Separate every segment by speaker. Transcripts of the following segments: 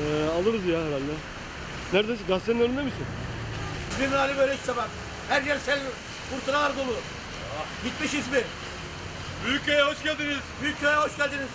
Speaker 1: Ee, alırız ya herhalde. Neredesin? Gazetenin önünde misin?
Speaker 2: İzmir'in hali böyle işte bak. Her yer sel, fırtınalar dolu. Bitmiş İzmir.
Speaker 1: Büyükköy'e hoş geldiniz.
Speaker 2: Büyükköy'e hoş geldiniz.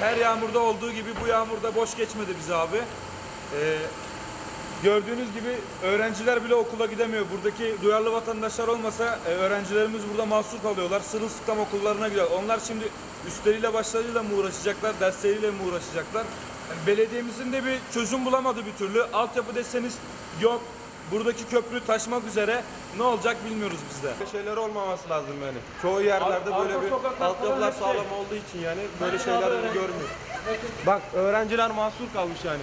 Speaker 3: Her yağmurda olduğu gibi bu yağmurda boş geçmedi bize abi. Ee, gördüğünüz gibi öğrenciler bile okula gidemiyor. Buradaki duyarlı vatandaşlar olmasa e, öğrencilerimiz burada mahsur kalıyorlar. Sırılsıklam okullarına gidiyor. Onlar şimdi üstleriyle başlarıyla mı uğraşacaklar, dersleriyle mi uğraşacaklar? Yani belediyemizin de bir çözüm bulamadı bir türlü. Altyapı deseniz yok. Buradaki köprü taşmak üzere. Ne olacak bilmiyoruz biz de.
Speaker 4: Böyle şeyler olmaması lazım yani. Çoğu yerlerde
Speaker 3: Ar-
Speaker 4: böyle bir altyapılar
Speaker 3: hep şey.
Speaker 4: sağlam olduğu için yani böyle şeyler görmüyor. Bak öğrenciler mahsur kalmış yani.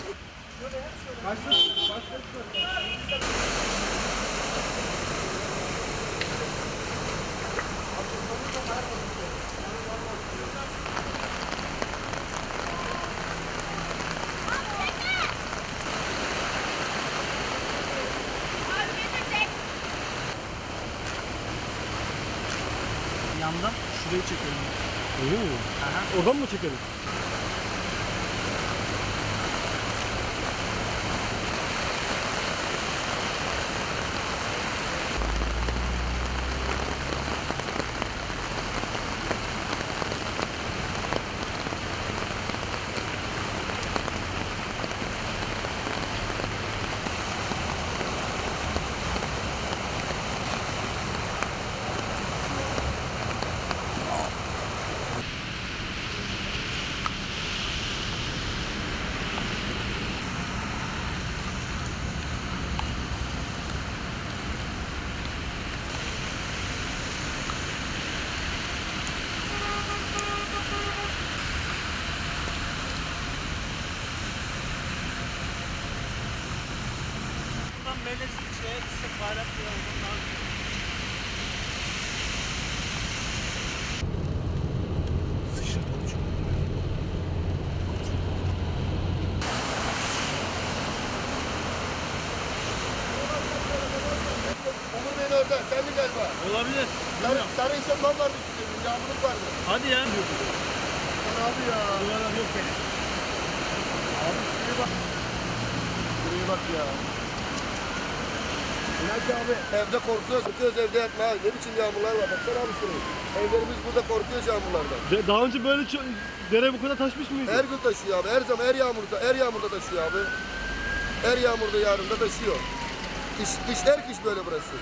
Speaker 5: Yandan şurayı çekiyorum.
Speaker 1: Öyle mi? Oradan mı çekelim?
Speaker 5: Buradan.
Speaker 6: Onur Bey'in orada. Kendi galiba.
Speaker 5: Olabilir.
Speaker 6: Sarı, sarı insanlar vardı. Yağmurluk vardı.
Speaker 5: Hadi ya.
Speaker 6: Lan abi ya.
Speaker 5: Buralar yok benim.
Speaker 6: Abi şuraya bak. Şuraya bak ya. İlaç abi. Evde korkuyoruz. Korkuyoruz evde yatma. Ne biçim yağmurlar var. Baksana abi şurayı. Evlerimiz burada korkuyoruz yağmurlardan.
Speaker 1: De- daha önce böyle ço- dere bu kadar taşmış mıydı?
Speaker 6: Her gün taşıyor abi. Her zaman her yağmurda, her yağmurda taşıyor abi. Her yağmurda yarında taşıyor. Kış, kış her kış böyle burası.